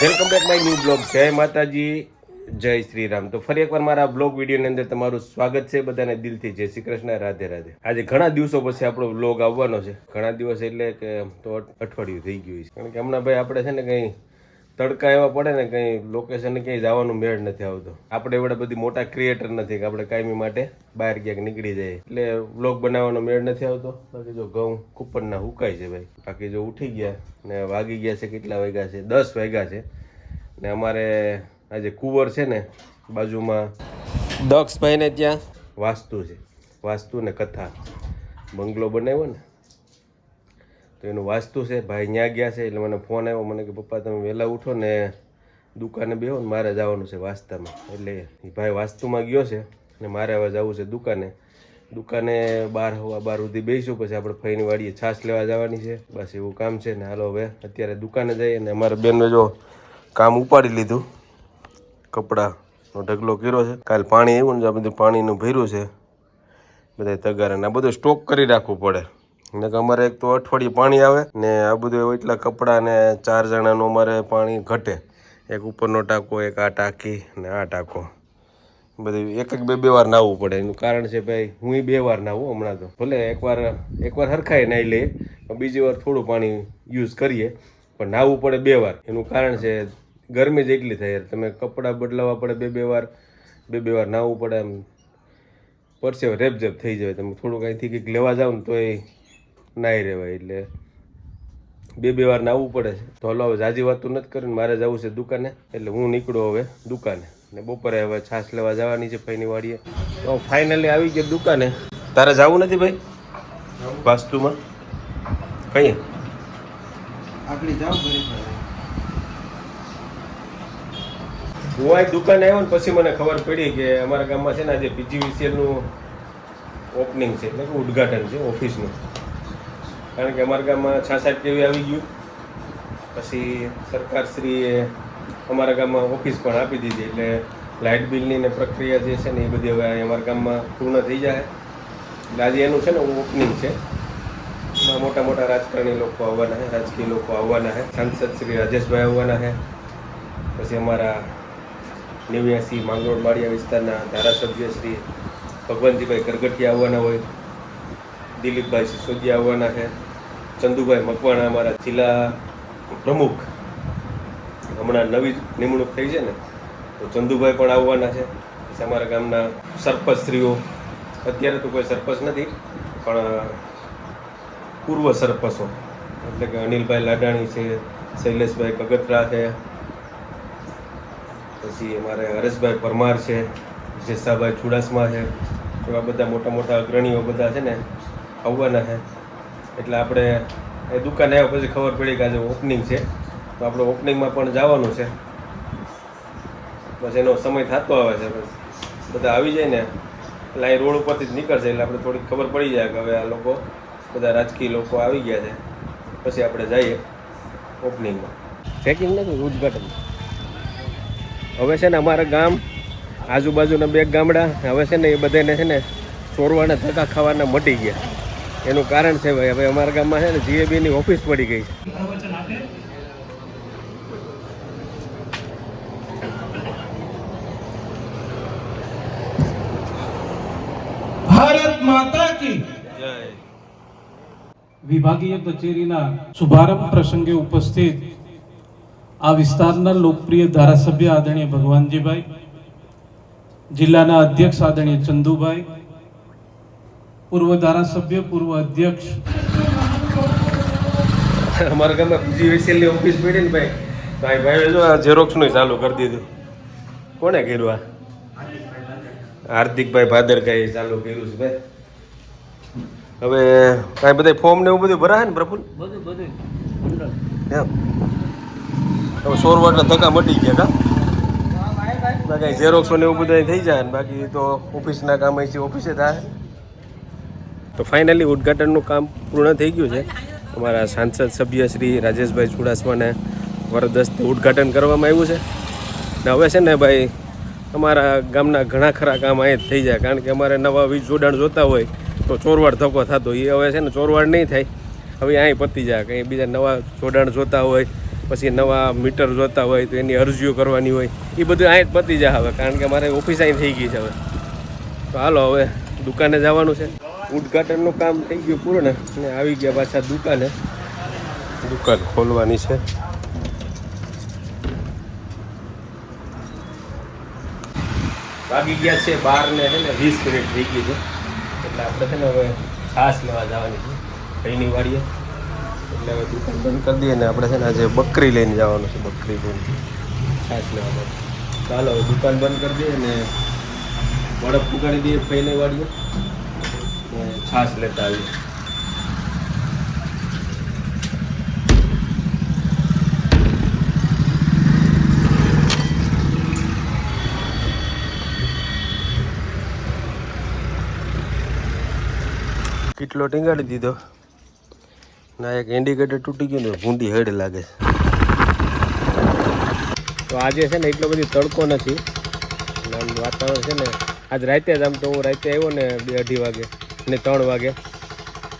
Welcome back my new blog. જય માતાજી. જય શ્રી રામ તો ફરી એકવાર મારા બ્લોગ વિડીયોની અંદર તમારું સ્વાગત છે. બધાને દિલથી જય શ્રી કૃષ્ણ, રાધે રાધે. આજે ઘણા દિવસો પછી આપણો બ્લોગ આવવાનો છે. ઘણા દિવસ એટલે કે તો અઠવાડિયું થઈ ગયું છે. કારણ કે હમણાં ભાઈ આપણે છે ને કંઈ તડકા એવા પડે ને કંઈ લોકેશન ક્યાંય જવાનું મેળ નથી આવતો. આપણે એવડા બધી મોટા ક્રિએટર નથી કે આપણે કાયમી માટે બહાર ક્યાંક નીકળી જાય એટલે બ્લોગ બનાવવાનો મેળ નથી આવતો. બાકી જો ઘઉં કુપનના હુકાય છે ભાઈ. બાકી જો ઉઠી ગયા ને વાગી ગયા છે કેટલા વાગ્યા છે? દસ વાગ્યા છે. ને અમારે આજે કુંવર છે ને બાજુમાં દક્ષભાઈને ત્યાં વાસ્તુ છે. વાસ્તુ ને કથા. બંગલો બનાવ્યો ને. તો એનું વાસ્તુ છે, ભાઈ ત્યાં ગયા છે, એટલે મને ફોન આવ્યો, મને કે, પપ્પા, તમે વહેલા ઉઠો ને દુકાને બેહો ને મારે જવાનું છે વાસ્તામાં. એટલે એ ભાઈ વાસ્તુમાં ગયો છે ને મારે હવે જવું છે દુકાને. દુકાને બાર હવા બાર સુધી બેસીશું પછી આપણે ફઈની વાડીએ છાશ લેવા જવાની છે. બસ એવું કામ છે ને હાલો હવે અત્યારે દુકાને જઈએ ને અમારે બેનને જો કામ ઉપાડી લીધું, કપડાનો ઢગલો કર્યો છે. કાલ પાણી આવ્યું ને આ બધું પાણીનું ભર્યું છે. બધા તગારે ને આ બધું સ્ટોક કરી રાખવું પડે. ને અમારે એક તો અઠવાડિયે પાણી આવે ને આ બધું એટલા કપડાં ને ચાર જણાનું અમારે પાણી ઘટે. એક ઉપરનો ટાંકો, એક આ ટાંકી ને આ ટાંકો. બધું એક એક બે બે વાર નાહવું પડે. એનું કારણ છે ભાઈ, હું બે વાર નાહું હમણાં તો. ભલે એકવાર એકવાર હરખાય નાહી લઈએ બીજી વાર થોડું પાણી યુઝ કરીએ, પણ નાહવું પડે બે વાર. એનું કારણ છે ગરમી જ એટલી થાય. તમે કપડાં બદલાવવા પડે બે બે વાર, બે બે વાર નાહવું પડે એમ. પરસેવ રેપઝેપ થઈ જાય. તમે થોડુંક અહીંથી કંઈક લેવા જાઓ ને તોય નાહી રહેવાય એટલે બે બે વાર નાહવું પડે છે. તો હલો હવે જાજી વાતું નથી કરીને મારે જવું છે દુકાને એટલે હું નીકળું હવે દુકાને. ને બપોરે હવે છાશ લેવા જવાની છે ફઈની વાડીએ. તો ફાઇનલી આવી ગયો દુકાને. તારે જવું નથી ભાઈ? વાસ્તુમાં? જાઓ હું આ દુકાને આવ્યો ને પછી મને ખબર પડી કે અમારા ગામમાં છે ને આજે પીજીવીસીએલનું ઓપનિંગ છે. એટલે કે ઉદ્ઘાટન છે ઓફિસનું. કારણ કે અમારા ગામમાં છાસઠ કેવી આવી ગયું? પછી સરકારશ્રીએ અમારા ગામમાં ઓફિસ પણ આપી દીધી, એટલે લાઇટ બિલની ને પ્રક્રિયા જે છે ને એ બધી હવે અમારા ગામમાં પૂર્ણ થઈ જાય. એટલે આજે એનું છે ને ઓપનિંગ છે. એમાં મોટા મોટા રાજકારણી લોકો આવવાના છે, રાજકીય લોકો આવવાના છે. સાંસદ શ્રી રાજેશભાઈ આવવાના છે. પછી અમારા નેવ્યાસી માંગરોળ માળિયા વિસ્તારના ધારાસભ્ય શ્રી ભગવાનજીભાઈ કરગઠિયા આવવાના હોય, દિલીપભાઈ સિસોદિયા આવવાના છે. ચંદુભાઈ મકવાણા અમારા જિલ્લા પ્રમુખ. હમણાં નવી નિમણૂક થઈ છે ને, તો ચંદુભાઈ પણ આવવાના છે. અમારા ગામના સરપંચશ્રીઓ. અત્યારે તો કોઈ સરપંચ નથી, પણ પૂર્વ સરપંચો. એટલે કે અનિલભાઈ લાડાણી છે, શૈલેષભાઈ કગતરા છે. પછી અમારે હરેશભાઈ પરમાર છે, જેસાભાઈ ચુડાસમા છે. એવા બધા મોટા મોટા અગ્રણીઓ બધા છે ને, આવવાના છે. એટલે આપણે એ દુકાને આવ્યા પછી ખબર પડી કે આજે ઓપનિંગ છે. તો આપણે ઓપનિંગમાં પણ જવાનું છે. પછી એનો સમય થતો આવે છે બધા આવી જાય ને એટલે અહીં રોડ ઉપરથી જ નીકળશે એટલે આપણે થોડીક ખબર પડી જાય કે હવે આ લોકો બધા રાજકીય લોકો આવી ગયા છે. પછી આપણે જઈએ ઓપનિંગમાં ચેકિંગ નથી, ઉદઘાટન. હવે છે ને અમારા ગામ, આજુબાજુના બે ગામડા, હવે છે ને એ બધાને છે ને ચોરવાના ધક્કા ખાવાના મટી ગયા. એનું કારણ છે ભાઈ. હવે અમારા ગામમાં છે ને જીએબીની ઓફિસ પડી ગઈ છે. વિભાગીય કચેરીના શુભારંભ પ્રસંગે ઉપસ્થિત આ વિસ્તારના લોકપ્રિય ધારાસભ્ય આદરણીય ભગવાનજીભાઈ, જિલ્લાના અધ્યક્ષ આદરણીય ચંદુભાઈ પૂર્વ ધારાસભ્ય પૂર્વ અધ્યક્ષ. અમારા ગામમાં બીજી વિસેલની ઓફિસ પડી ને ભાઈ. ભાઈ ભાઈ જો આ ઝેરોક્સનું ચાલુ કરી દીધું. કોણે કર્યું આ? હાર્દિકભાઈ ભાદરકાએ ચાલુ કર્યું છે ભાઈ. હવે કાંઈ બધા ફોર્મ ને એવું બધું ભરાય ને પ્રફુલ? બધું બધું. હવે સોરવાટના ધક્કા મટી ગયા કા? બાકી ઝેરોક્ષો ને એવું બધું થઈ જાય ને બાકી તો ઓફિસના કામ છે ઓફિસે થાય. તો ફાઇનલી ઉદ્ઘાટનનું કામ પૂર્ણ થઈ ગયું છે. અમારા સાંસદ સભ્ય શ્રી રાજેશભાઈ ચુડાસમાને વરદસ્ત ઉદ્ઘાટન કરવામાં આવ્યું છે. ને હવે છે ને ભાઈ, અમારા ગામના ઘણા ખરા કામ અહીં જ થઈ જાય. કારણ કે અમારે નવા વીજ જોડાણ જોતા હોય તો ચોરવાડ ધક્કો થતો. એ હવે છે ને ચોરવાડ નહીં થાય. હવે અહીં પતી જાય. કંઈ બીજા નવા જોડાણ જોતા હોય, પછી નવા મીટર જોતા હોય, તો એની અરજીઓ કરવાની હોય. એ બધું અહીં જ પતી જાય હવે. કારણ કે મારે ઓફિસ અહીં થઈ ગઈ છે હવે. તો હાલો હવે દુકાને જવાનું છે. ઉદઘાટનનું કામ થઈ ગયું પૂરું ને અને આવી ગયા પાછા દુકાને. દુકાન ખોલવાની છે. વાગી ગયા છે બાર ને છે ને વીસ મિનિટ થઈ ગઈ છે. એટલે આપણે છે ને હવે છાશ લેવા જવાની છે કઈની વાડીએ. એટલે હવે દુકાન બંધ કરી દઈએ ને આપણે છે ને આજે બકરી લઈને જવાનું છે બકરી લઈને છાશ લેવા માટે ચાલો દુકાન બંધ કરી દઈએ ને બળફ ઉગાડી દઈએ પહેલે વાડીએ. છાશ લેતા આવીએ. કેટલો ટીંગાડી દીધો? ના એક ઇન્ડિકેટર તૂટી ગયું ને ભૂંડી હેડ લાગે તો આજે છે ને એટલો બધી તડકો નથી. આમ વાતાવરણ છે ને આજ રાતે જ આમ તો હું રાતે આવ્યો ને બે અઢી વાગે. ને ત્રણ વાગે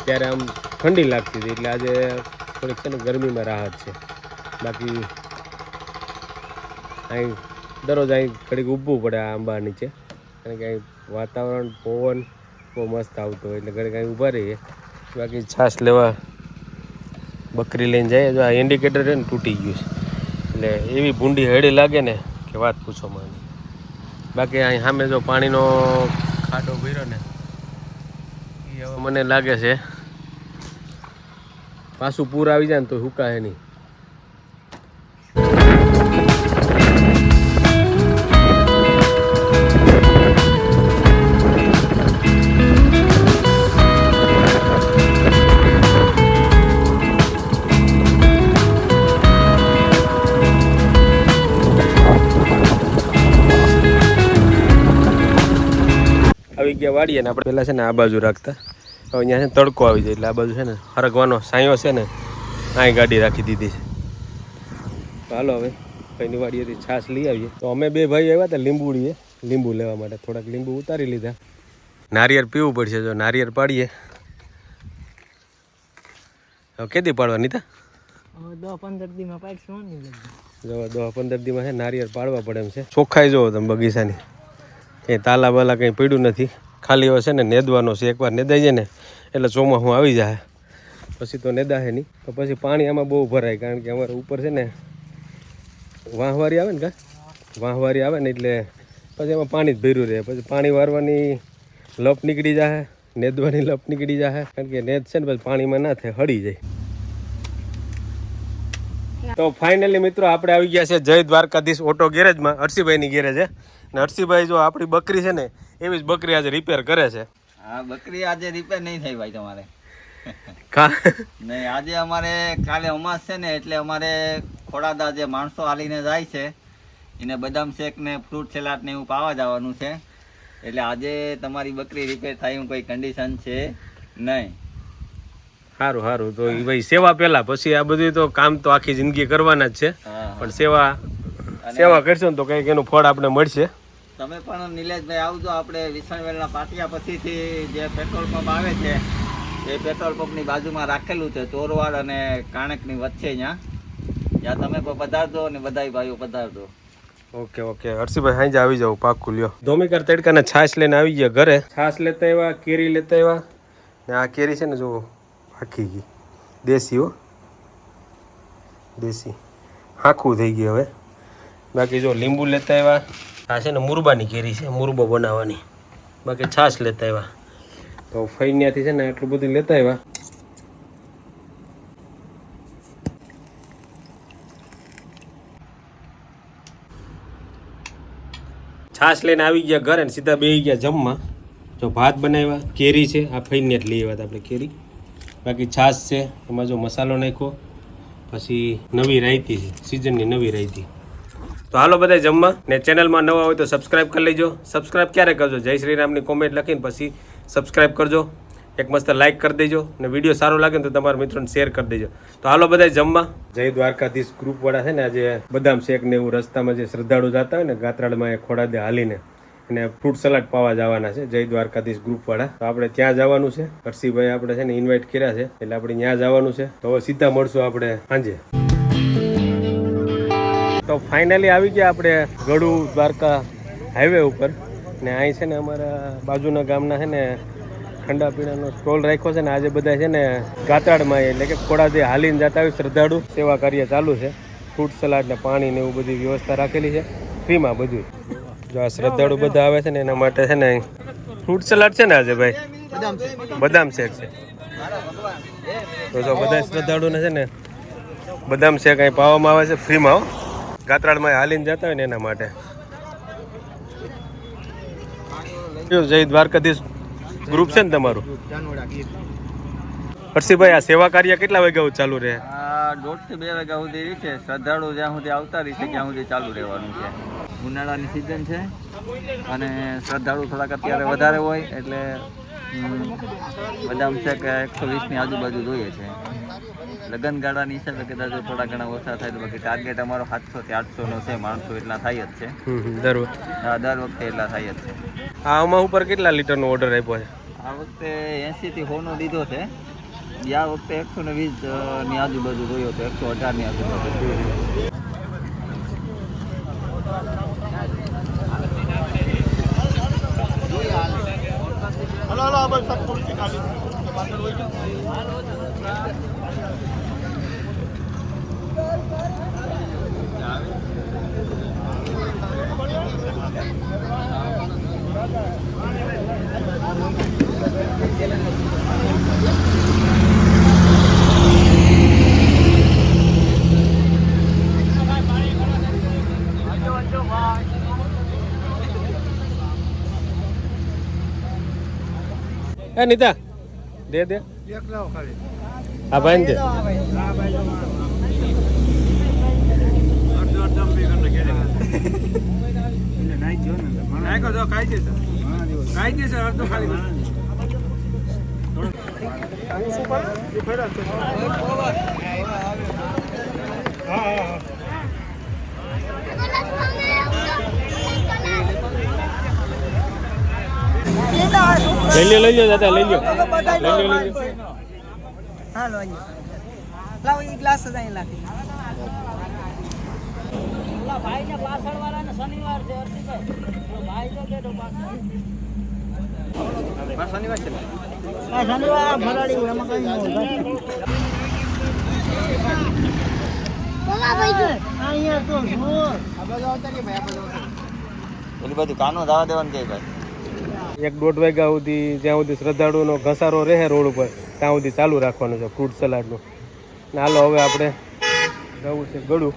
ત્યારે આમ ઠંડી લાગતી હતી, એટલે આજે થોડીક છે ને ગરમીમાં રાહત છે. બાકી અહીં દરરોજ અહીં ઘડીક ઊભવું પડે આ આંબા નીચે, કારણ કે અહીં વાતાવરણ, પવન બહુ મસ્ત આવતો હોય, એટલે ઘડીક અહીં ઊભા રહીએ. બાકી છાશ લેવા બકરી લઈને જાય જો આ ઇન્ડિકેટર ને તૂટી ગયું છે. એટલે એવી ભૂંડી હળી લાગે ને કે વાત પૂછો માની. બાકી અહીં સામે જો પાણીનો ખાડો ભર્યો ને મને લાગે છે. પાછું પૂર આવી જાય ને તો હુકાય નહીં. આવી વાળીએ ને આપણે પહેલાં છે ને આ બાજુ રાખતા. હવે અહીંયા છે ને તડકો આવી જાય એટલે આ બાજુ છે ને હરકવાનો સાયો છે ને આ ગાડી રાખી દીધી છે. ચાલો હાલો હવે ભાઈની વાડીએથી છાશ લઈ આવીએ. તો અમે બે ભાઈ આવ્યા હતા લીંબુડીએ. લીંબુ લેવા માટે થોડાક લીંબુ ઉતારી લીધા. નારિયેળ પીવું પડશે જો નારિયેળ પાડીએ. હવે કેદી પાડવા નીતા? દસ પંદર દીમાં જો દસ પંદર દીમાં છે નારિયેળ પાડવા પડે એમ છે. ચોખ્ખાઈ જોવો તમે બગીચાની. કંઈ તાલા બાલા કંઈ પડ્યું નથી. ખાલી હવે છે ને, નેદવાનો છે. એકવાર નેદાઈ જાય ને, એટલે ચોમાસું આવી જાય. પછી તો નેદાશે નહીં. તો પછી પાણી આમાં બહુ ભરાય, કારણ કે અમારે ઉપર છે ને, વાંહવારી આવે ને કા? વાંહવારી આવે ને એટલે પછી એમાં પાણી જ ભર્યું રહે. પછી પાણી વારવાની લપ નીકળી જાય નેદવાની લપ નીકળી જાય કારણ કે નેદ છે ને, પછી પાણીમાં ના થાય, હળી જાય. તો ફાઇનલી મિત્રો, આપણે આવી ગયા છે જય દ્વારકાધીશ ઓટો ગેરેજમાં હર્ષિભાઈની ગેરેજ છે ને હર્ષિભાઈ જો આપણી બકરી છે ને એવી જ બકરી આજે રિપેર કરે છે. હા બકરી આજે રિપેર નહીં થઈ ભાઈ તમારે. નહીં આજે અમારે કાલે અમાસ છે ને એટલે અમારે ખોડાદા જે માણસો હાલીને જાય છે એને બદામ શેક ને ફ્રૂટ સલાડ ને એવું પાવા જવાનું છે. એટલે આજે તમારી બકરી રિપેર થાય એવું કોઈ કન્ડિશન છે નહીં. સારું સારું તો ભાઈ સેવા પહેલા પછી આ બધું તો કામ તો આખી જિંદગી કરવાના જ છે. પણ સેવા સેવા કરશો ને તો કંઈક એનું ફળ આપણે મળશે. તમે પણ નિલેશભાઈ આવજો આપણે વિસણવેલના પાટિયા પછીથી જે પેટ્રોલ પંપ આવે છે એ પેટ્રોલ પંપની બાજુમાં રાખેલું છે ચોરવાડ અને કાણકની વચ્ચે ત્યાં ત્યાં તમે પણ પધારજો અને બધાય ભાઈઓ પધારજો. Okay okay. હર્ષિભાઈ હાંજે આવી જાવ પાકું લ્યો. ધોમીકર તડકાના છાશ લઈને આવી ગયા ઘરે. છાશ લેતા આવ્યા કેરી લેતા આવ્યા. ને આ કેરી છે ને જો આખી ગઈ. દેશી હો. દેશી. આખું થઈ ગયું હવે. બાકી જો લીંબુ લેતા આવ્યા. આ છે ને મુરબાની કેરી છે, મુરબો બનાવવાની. બાકી છાશ લેતા આવ્યા. તો ફૈન્યાથી છે ને આટલું બધું લેતા આવ્યા. છાશ લઈને આવી ગયા ઘરે ને સીધા બેસી ગયા જમવા. જો ભાત બનાવ્યા, કેરી છે, આ જ લઈ આવ્યા આપણે કેરી. બાકી છાશ છે, એમાં જો મસાલો નાખ્યો. પછી નવી રાયતી છે, સિઝનની નવી રાયતી. તો હાલો બધા જમવા. ને ચેનલમાં નવા હોય તો સબસ્ક્રાઇબ કરી લેજો. સબસ્ક્રાઇબ ક્યારે કરજો? જય શ્રી રામની કોમેન્ટ લખીને પછી સબસ્ક્રાઇબ કરજો. એક મસ્ત લાઇક કરી દેજો. ને વીડિયો સારો લાગે તો તમારા મિત્રોને શેર કરી દેજો. તો હાલો બધા જમવા. જય દ્વારકાધીશ ગ્રુપવાળા છે ને આજે બદામ શેક ને એવું રસ્તામાં જે શ્રદ્ધાળુ જતા હોય ને ગાત્રાળમાં એ ખોડાદે હાલીને અને ફ્રૂટ સલાડ પાવા જવાના છે. જય દ્વારકાધીશ ગ્રુપવાળા તો આપણે ત્યાં જવાનું છે. હર્ષિભાઈ આપણે છે ને ઇન્વાઇટ કર્યા છે. એટલે આપણે ત્યાં જવાનું છે. તો હવે સીધા મળશું આપણે સાંજે. તો ફાઇનલી આવી ગયા આપણે ગળુ દ્વારકા હાઈવે ઉપર. ને અહીં છે ને અમારા બાજુના ગામના છે ને ઠંડા પીણાનો સ્ટોલ રાખ્યો છે ને આજે બધા છે ને ગાતરાડમાં એટલે કે ખોડાથી હાલીને જતા હોય શ્રદ્ધાળુ, સેવા કાર્ય ચાલુ છે. ફ્રૂટ સલાડ ને પાણી ને એવું બધી વ્યવસ્થા રાખેલી છે. ફ્રીમાં બધું જો આ શ્રદ્ધાળુ બધા આવે છે ને એના માટે છે ને ફ્રૂટ સલાડ છે ને આજે ભાઈ? બદામ શેક છે. તો જો બધા શ્રદ્ધાળુને છે ને બદામ શેક અહીં પાવામાં આવે છે. ફ્રીમાં ગાત્રાળમાં હાલીને જતા હોય ને એના માટે. જય દ્વારકાધીશ? ગ્રુપ છે ને તમારું? હર્ષિભાઈ આ સેવા કાર્ય કેટલા વાગ્યા ચાલુ રહે? આ દોઢથી બે વાગ્યા સુધી છે. શ્રદ્ધાળુ જ્યાં સુધી આવતા રહેશે ત્યાં સુધી ચાલુ રહેવાનું છે. ઉનાળાની સિઝન છે અને શ્રદ્ધાળુ થોડાક અત્યારે વધારે હોય એટલે બધા બદામ કે એકસો વીસની આજુબાજુ જોઈએ છે. લગ્ન ગાળાની હિસાબે કદાચ થોડા ઘણા ઓછા થાય તો બાકી ટાર્ગેટ અમારો સાતસો થી આઠસોનો છે માણસો એટલા થાય જ છે. દર વખતે. દર વખતે એટલા થાય જ છે. આ આમાં ઉપર કેટલા લીટરનો ઓર્ડર આપ્યો છે? આ વખતે એંશીથી હોનો દીધો છે. આ વખતે એકસો ને વીસની આજુબાજુ જોયો તો એકસો અઢારની આજુબાજુ એ નીતા દે દે. હા ભાઈ દે લઈ લ્યો લઈ લ્યો દાદા લઈ લો લઈ લ્યો લઈ લ્યો હા લો લાવો એ ગ્લાસ જ અહીં લાખી શનિવાર ભરાડી હોય એમાં કઈ ન હોય. અહીંયા તો જુઓ પેલી બધું કાનો દાવા દેવાનું કે ભાઈ? એક દોઢ વાગ્યા સુધી જ્યાં સુધી શ્રદ્ધાળુનો ઘસારો રહે રોડ ઉપર ત્યાં સુધી ચાલુ રાખવાનું છે ફ્રૂટ સલાડનું. ને હાલો હવે આપણે જવું છે ગળું.